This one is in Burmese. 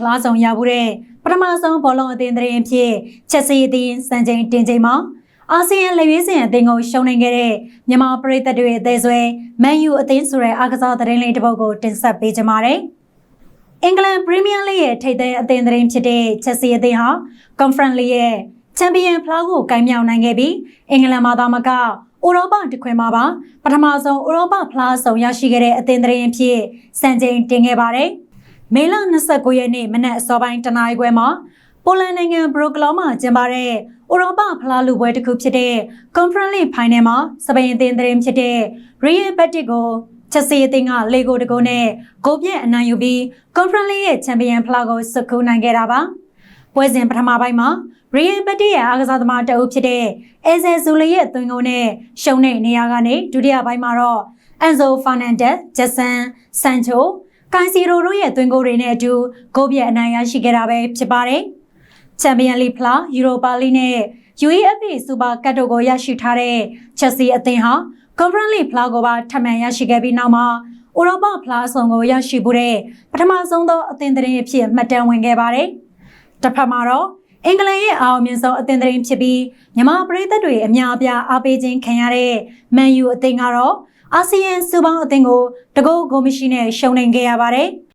ဖလားဆောင်ရမှုတဲ့ပထမဆုံးဘောလုံးအသင်းသတင်းဖြစ်ချက်စီအသင်းစံချိန်တင်ချိန်မှာအာဆီယံလက်ရွေးစင်အသင်းကိုရှုံးနိုင်ခဲ့တဲ့မြန်မာပရိသတ်တွေအသေးဆွဲမန်ယူအသင်းဆိုတဲ့အားကစားသတင်းလေးတစ်ပုဒ်ကိုတင်ဆက်ပေးကြပါမယ်။အင်္ဂလန်ပရီးမီးယားလိရဲ့ထိပ်သီးအသင်းသတင်းဖြစ်တဲ့ချက်စီအသင်းဟာကွန်ဖရင့်လိရဲ့ချန်ပီယံဖလားကိုကိုင်းမြောက်နိုင်ခဲ့ပြီးအင်္ဂလန်မှာသာမကဥရောပတခွင်မှာပါပထမဆုံးဥရောပဖလားဆောင်ရရှိခဲ့တဲ့အသင်းသတင်းဖြစ်စံချိန်တင်ခဲ့ပါတယ်။ မေလ29ရက်နေ့မနက်အစောပိုင်းတနာရီခွဲမှာပိုလန်နိုင်ငံဘရိုကလောမှာကျင်းပတဲ့ဥရောပဖလားလူပွဲတစ်ခုဖြစ်တဲ့ Conference League Final မှာစပိန်အသင်းသတင်းဖြစ်တဲ့ Real Betis ကိုချက်စီအသင်းကလေကိုတကုန်းနဲ့ဂိုးပြည့်အနိုင်ယူပြီး Conference League ရဲ့ချန်ပီယံဖလားကိုဆွတ်ခူးနိုင်ခဲ့တာပါ။ပွဲစဉ်ပထမပိုင်းမှာ Real Betis ရဲ့အားကစားသမားတအုပ်ဖြစ်တဲ့ Eze Zule ရဲ့သွင်းကုန်နဲ့ရှုံးတဲ့နေရာကနေဒုတိယပိုင်းမှာတော့ Enzo Fernandez, Jason Sancho, Casemiro တို့ရဲ့သွင်းကုန်တွေနဲ့အတူဂိုးပြည့်အနိုင်ရရှိခဲ့တာပဲဖြစ်ပါတယ်။ချန်ပီယံလိဖလားယူရိုပါလိနဲ့ UEFA စူပါကပ်တို့ကိုရရှိထားတဲ့ချက်စီအသင်းဟာကွန်ဖရင့်လိဖလားကိုပါထပ်မံရရှိခဲ့ပြီးနောက်မှာဥရောပဖလားအစုံကိုရရှိမှုတဲ့ပထမဆုံးသောအသင်းသတင်းအဖြစ်မှတ်တမ်းဝင်ခဲ့ပါတယ်။တစ်ဖက်မှာတော့ အင်္ဂလန်ရဲ့အာအောင်မြင်ဆုံးအသင်းသတင်းဖြစ်ပြီးမြန်မာပရိသတ်တွေအများအပြားအားပေးခြင်းခံရတဲ့မန်ယူအသင်းကတော့အာဆီယံစူပေါင်းအသင်းကိုတကုတ်ဂိုးမရှိနဲ့ရှုံးနိမ့်ခဲ့ရပါတယ်